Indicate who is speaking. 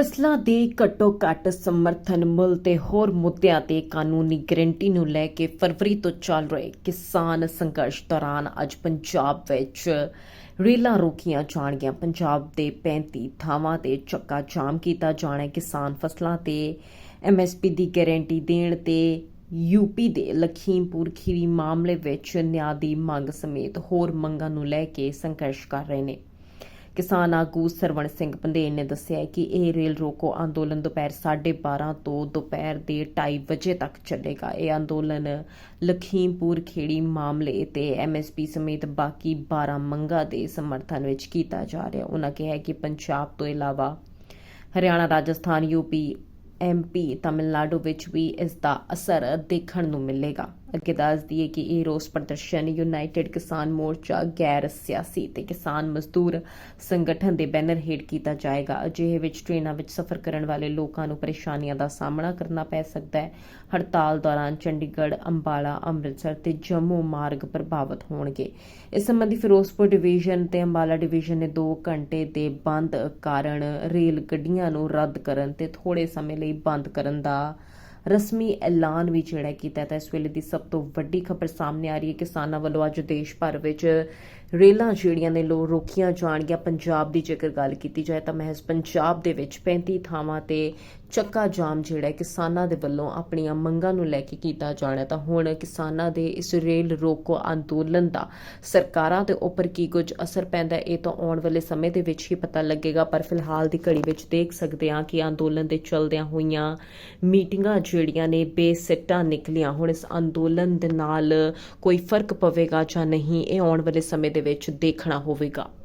Speaker 1: ਫਸਲਾਂ ਦੇ ਘੱਟੋ ਘੱਟ ਸਮਰਥਨ ਮੁੱਲ ਤੇ ਹੋਰ ਮੁੱਦਿਆਂ ਤੇ ਕਾਨੂੰਨੀ ਗਰੰਟੀ ਨੂੰ ਲੈ ਕੇ ਫਰਵਰੀ ਤੋਂ ਚੱਲ ਰਹੇ ਕਿਸਾਨ ਸੰਘਰਸ਼ ਦੌਰਾਨ ਅੱਜ ਪੰਜਾਬ ਵਿੱਚ ਰੇਲਾਂ ਰੋਕੀਆਂ ਜਾਣਗੀਆਂ। ਪੰਜਾਬ ਦੇ 35 ਥਾਵਾਂ ਤੇ ਚੱਕਾ ਜਾਮ ਕੀਤਾ ਜਾਣਾ ਹੈ। ਕਿਸਾਨ ਫਸਲਾਂ ਤੇ ਐਮਐਸਪੀ ਦੀ ਗਾਰੰਟੀ ਦੇਣ ਤੇ ਯੂਪੀ ਦੇ ਲਖੀਮਪੁਰ ਖੀਰੀ ਮਾਮਲੇ ਵਿੱਚ ਨਿਆਂ ਦੀ ਮੰਗ ਸਮੇਤ ਹੋਰ ਮੰਗਾਂ ਨੂੰ ਲੈ ਕੇ ਸੰਘਰਸ਼ ਕਰ ਰਹੇ ਨੇ। ਕਿਸਾਨ ਆਗੂ ਸਰਵਣ ਸਿੰਘ ਪੰਦੇਰ ਨੇ ਦੱਸਿਆ ਕਿ ਇਹ ਰੇਲ ਰੋਕੋ ਅੰਦੋਲਨ ਦੁਪਹਿਰ 12:30 ਤੋਂ ਦੁਪਹਿਰ ਦੇ 2:30 ਵਜੇ ਤੱਕ ਚੱਲੇਗਾ। ਇਹ ਅੰਦੋਲਨ ਲਖੀਮਪੁਰ ਖੇੜੀ ਮਾਮਲੇ ਤੇ ਐਮਐਸਪੀ ਸਮੇਤ ਬਾਕੀ 12 ਮੰਗਾਂ ਦੇ ਸਮਰਥਨ ਵਿੱਚ ਕੀਤਾ ਜਾ ਰਿਹਾ ਉਹਨਾਂ ਕਿਹਾ ਕਿ ਪੰਜਾਬ ਤੋਂ ਇਲਾਵਾ ਹਰਿਆਣਾ, ਰਾਜਸਥਾਨ ਯੂਪੀ ਐਮਪੀ ਤਾਮਿਲਨਾਡੂ ਵਿੱਚ ਵੀ ਇਸ ਦਾ ਅਸਰ ਦੇਖਣ ਨੂੰ ਮਿਲੇਗਾ। ਅੱਗੇ ਦੱਸ ਦਈਏ ਕਿ ਇਹ ਰੋਸ ਪ੍ਰਦਰਸ਼ਨ ਯੂਨਾਈਟਿਡ ਕਿਸਾਨ ਮੋਰਚਾ ਗੈਰ ਸਿਆਸੀ ਤੇ ਕਿਸਾਨ ਮਜ਼ਦੂਰ ਸੰਗਠਨ ਦੇ ਬੈਨਰ ਹੇਠ ਕੀਤਾ ਜਾਏਗਾ। ਅਜਿਹੇ ਵਿੱਚ ਟ੍ਰੇਨਾਂ ਵਿੱਚ ਸਫ਼ਰ ਕਰਨ ਵਾਲੇ ਲੋਕਾਂ ਨੂੰ ਪਰੇਸ਼ਾਨੀਆਂ ਦਾ ਸਾਹਮਣਾ ਕਰਨਾ ਪੈ ਸਕਦਾ ਹੈ। ਹੜਤਾਲ ਦੌਰਾਨ ਚੰਡੀਗੜ੍ਹ, ਅੰਬਾਲਾ, ਅੰਮ੍ਰਿਤਸਰ ਤੇ ਜੰਮੂ ਮਾਰਗ ਪ੍ਰਭਾਵਿਤ ਹੋਣਗੇ। ਇਸ ਸੰਬੰਧੀ ਫਿਰੋਜ਼ਪੁਰ ਡਿਵੀਜ਼ਨ ਤੇ ਅੰਬਾਲਾ ਡਿਵੀਜ਼ਨ ਨੇ 2 ਘੰਟੇ ਦੇ ਬੰਦ ਕਾਰਨ ਰੇਲ ਗੱਡੀਆਂ ਨੂੰ ਰੱਦ ਕਰਨ ਤੇ ਥੋੜੇ ਸਮੇਂ ਲਈ ਬੰਦ ਕਰਨ ਦਾ ਰਸਮੀ ਐਲਾਨ ਵੀ ਜਿਹੜਾ ਕੀਤਾ ਤਾਂ ਇਸ ਵੇਲੇ ਦੀ ਸਭ ਤੋਂ ਵੱਡੀ ਖਬਰ ਸਾਹਮਣੇ ਆ ਰਹੀ ਹੈ ਕਿਸਾਨਾਂ ਵੱਲੋਂ ਅੱਜ ਦੇਸ਼ ਭਰ ਵਿੱਚ ਰੇਲਾਂ ਜਿਹੜੀਆਂ ਨੇ ਲੋ, ਰੋਕੀਆਂ ਜਾਣਗੀਆਂ, ਪੰਜਾਬ ਦੀ ਜੇਕਰ ਗੱਲ ਕੀਤੀ ਜਾਏ ਤਾਂ ਮਹਿਜ਼ ਪੰਜਾਬ ਦੇ ਵਿੱਚ 35 ਥਾਵਾਂ ਤੇ ਚੱਕਾ ਜਾਮ ਜਿਹੜਾ ਕਿਸਾਨਾਂ ਦੇ ਵੱਲੋਂ ਆਪਣੀਆਂ ਮੰਗਾਂ ਨੂੰ ਲੈ ਕੇ ਕੀਤਾ ਜਾਣਾ ਤਾਂ ਹੁਣ ਕਿਸਾਨਾਂ ਦੇ ਇਸ ਰੇਲ ਰੋਕੋ ਅੰਦੋਲਨ ਦਾ ਸਰਕਾਰਾਂ ਦੇ ਉੱਪਰ ਕੀ ਕੁਝ ਅਸਰ ਪੈਂਦਾ ਇਹ ਤਾਂ ਆਉਣ ਵਾਲੇ ਸਮੇਂ ਦੇ ਵਿੱਚ ਹੀ ਪਤਾ ਲੱਗੇਗਾ। ਪਰ ਫਿਲਹਾਲ ਦੀ ਘੜੀ ਵਿੱਚ ਦੇਖ ਸਕਦੇ ਹਾਂ ਕਿ ਅੰਦੋਲਨ ਦੇ ਚਲਦਿਆਂ ਹੋਈਆਂ ਮੀਟਿੰਗਾਂ ਜਿਹੜੀਆਂ ਨੇ ਬੇਸਿੱਟਾ ਨਿਕਲੀਆਂ। ਹੁਣ ਇਸ ਅੰਦੋਲਨ ਦੇ ਨਾਲ ਕੋਈ ਫ਼ਰਕ ਪਵੇਗਾ ਜਾਂ ਨਹੀਂ, ਇਹ ਆਉਣ ਵਾਲੇ ਸਮੇਂ ਦੇ ਦੇ ਵਿੱਚ ਦੇਖਣਾ ਹੋਵੇਗਾ।